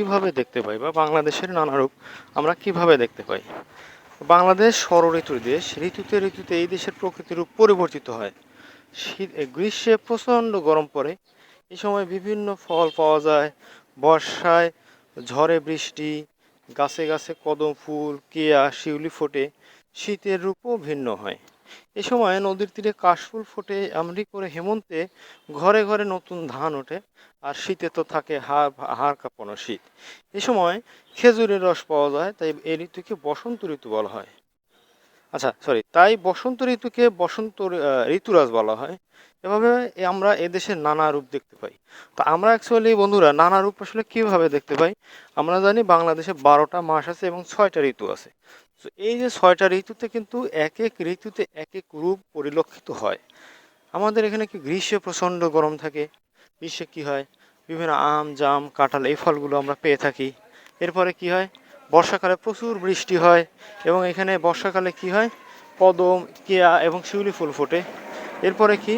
কীভাবে দেখতে পাই বা বাংলাদেশের নানা রূপ আমরা কীভাবে দেখতে পাই? বাংলাদেশ ষড় ঋতুর দেশ, ঋতুতে ঋতুতে এই দেশের প্রকৃতির রূপ পরিবর্তিত হয়। শীত গ্রীষ্মে প্রচণ্ড গরম পড়ে। এই সময় বিভিন্ন ফল পাওয়া যায়। বর্ষায় ঝড়ে বৃষ্টি, গাছে গাছে কদম ফুল, কেয়া, শিউলি ফোটে। শীতের রূপও ভিন্ন হয়। এ সময় নদীর তীরে কাশফুল ফোটে আমরি করে হেমন্তে ঘরে ঘরে নতুন ধান ওঠে, আর শীতে তো থাকে হাড় হাড় কাঁপানো শীত। এ সময় খেজুরের রস পাওয়া যায়, তাই এই ঋতুকে বসন্ত ঋতু বলা হয়। আচ্ছা সরি তাই বসন্ত ঋতুকে বসন্ত ঋতুরাজ বলা হয়। এভাবে আমরা এদেশের নানা রূপ দেখতে পাই। তো আমরা অ্যাকচুয়ালি বন্ধুরা নানা রূপ আসলে কীভাবে দেখতে পাই? আমরা জানি বাংলাদেশে বারোটা মাস আছে এবং ছয়টা ঋতু আছে। তো এই যে ছয়টা ঋতুতে কিন্তু এক এক ঋতুতে এক এক রূপ পরিলক্ষিত হয়। আমাদের এখানে কি গ্রীষ্মে প্রচণ্ড গরম থাকে? গ্রীষ্মে কি হয়? বিভিন্ন আম, জাম, কাঁঠাল এই ফলগুলো আমরা পেয়ে থাকি। এরপরে কি হয়? বর্ষাকালে প্রচুর বৃষ্টি হয় এবং এখানে বর্ষাকালে কি হয়? কদম, কেয়া এবং শিউলি ফুল ফোটে। এরপরে কি?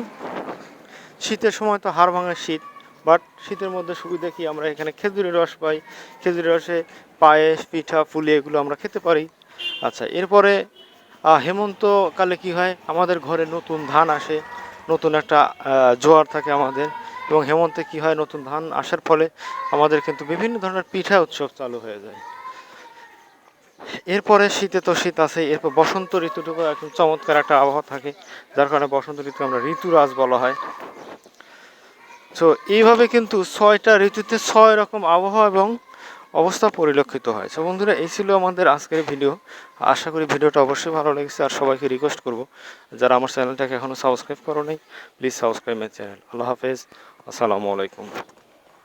শীতের সময় তো হাড় ভাঙা শীত বাট শীতের মধ্যে সুবিধা কি? আমরা এখানে খেজুরের রস পাই। খেজুরের রসে পায়েস, পিঠা, পুলি এগুলো আমরা খেতে পারি। আচ্ছা এরপরে হেমন্তকালে কি হয়? আমাদের ঘরে নতুন ধান আসে, নতুন একটা জোয়ার থাকে আমাদের। এবং হেমন্তে কি হয়? নতুন ধান আসার ফলে আমাদের কিন্তু বিভিন্ন ধরনের পিঠা উৎসব চালু হয়ে যায়। এরপরে শীতে তো শীত আছে এরপর বসন্ত ঋতুটুকু একদম চমৎকার একটা আবহাওয়া থাকে, যার কারণে বসন্ত ঋতু আমরা ঋতুরাজ বলা হয়। তো এইভাবে কিন্তু ছয়টা ঋতুতে ছয় রকম আবহাওয়া এবং অবস্থা পরিলক্ষিত হয়। তো বন্ধুরা, এই ছিল আমাদের আজকের ভিডিও। আশা করি ভিডিওটা অবশ্যই ভালো লেগেছে আর সবাইকে রিকোয়েস্ট করব, যারা আমার চ্যানেলটাকে এখনও সাবস্ক্রাইব করো নাই প্লিজ সাবস্ক্রাইব মাই চ্যানেল আল্লাহ হাফেজ। আসসালামু আলাইকুম।